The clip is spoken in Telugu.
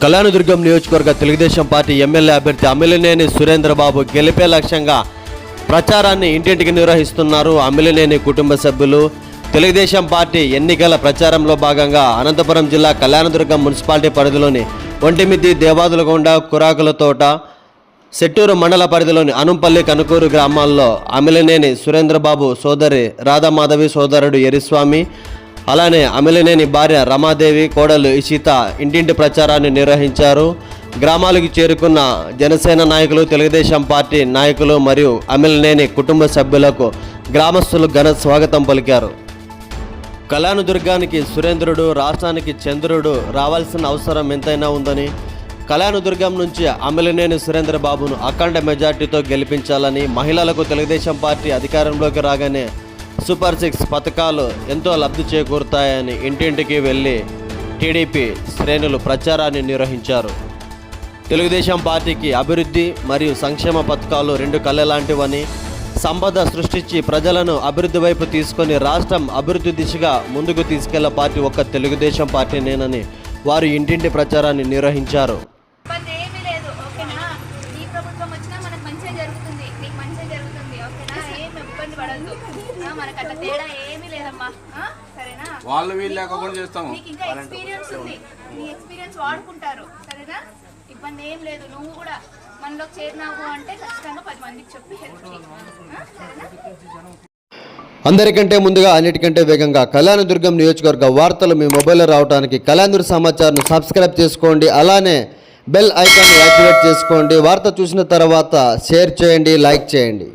కళ్యాణదుర్గం నియోజకవర్గ తెలుగుదేశం పార్టీ ఎమ్మెల్యే అభ్యర్థి అమిలినేని సురేంద్రబాబు గెలిపే లక్ష్యంగా ప్రచారాన్ని ఇంటింటికి నిర్వహిస్తున్నారు అమ్మిలినేని కుటుంబ సభ్యులు. తెలుగుదేశం పార్టీ ఎన్నికల ప్రచారంలో భాగంగా అనంతపురం జిల్లా కళ్యాణదుర్గం మున్సిపాలిటీ పరిధిలోని ఒంటిమిద్ది దేవాదులగొండ కురాకుల తోట సెట్టూరు మండల పరిధిలోని అనుంపల్లి కనుకూరు గ్రామాల్లో అమిలినేని సురేంద్రబాబు సోదరి రాధామాధవి సోదరుడు ఎరిస్వామి అలానే అమిలినేని భార్య రమాదేవి కోడలు ఇషిత ఇంటింటి ప్రచారాన్ని నిర్వహించారు. గ్రామాలకు చేరుకున్న జనసేన నాయకులు తెలుగుదేశం పార్టీ నాయకులు మరియు అమిలినేని కుటుంబ సభ్యులకు గ్రామస్తులు ఘన స్వాగతం పలికారు. కళ్యాణదుర్గానికి సురేంద్రుడు రాష్ట్రానికి చంద్రుడు రావాల్సిన అవసరం ఎంతైనా ఉందని కళ్యాణదుర్గం నుంచి అమిలినేని సురేంద్రబాబును అఖండ మెజార్టీతో గెలిపించాలని మహిళలకు తెలుగుదేశం పార్టీ అధికారంలోకి రాగానే సూపర్ సిక్స్ పథకాలు ఎంతో లబ్ధి చేకూరుతాయని ఇంటింటికి వెళ్ళి టీడీపీ శ్రేణులు ప్రచారాన్ని నిర్వహించారు. తెలుగుదేశం పార్టీకి అభివృద్ధి మరియు సంక్షేమ పథకాలు రెండు కళ్ళలాంటివని సంపద సృష్టించి ప్రజలను అభివృద్ధి వైపు తీసుకొని రాష్ట్రం అభివృద్ధి దిశగా ముందుకు తీసుకెళ్ళే పార్టీ ఒక్క తెలుగుదేశం పార్టీనేనని వారు ఇంటింటి ప్రచారాన్ని నిర్వహించారు. ఇబ్బంది పడద్దు. మనకు అట్లా తేడా ఏమీ లేదమ్మా. సరేనా? వాళ్ళు వీళ్ళు లేకుండా చేస్తాము. నీకు ఇంకా ఎక్స్పీరియన్స్ ఉంది. నీ ఎక్స్పీరియన్స్ వాడుకుంటారు. సరేనా? ఇబ్బంది ఏం లేదు. నువ్వు కూడా మనలోకి చేరినావు అంటే ఖచ్చితంగా పది మందికి చెప్పి హెల్ప్ చేయి. ఆ, సరేనా? అందరికంటే ముందుగా అన్నిటికంటే వేగంగా కళ్యాణదుర్గం నియోజకవర్గ వార్తలు మీ మొబైల్లో రావడానికి కళ్యాణదుర్గ సమాచారం సబ్స్క్రైబ్ చేసుకోండి. అలానే బెల్ ఐకాన్ యాక్టివేట్ చేసుకోండి. వార్త చూసిన తర్వాత షేర్ చేయండి లైక్ చేయండి.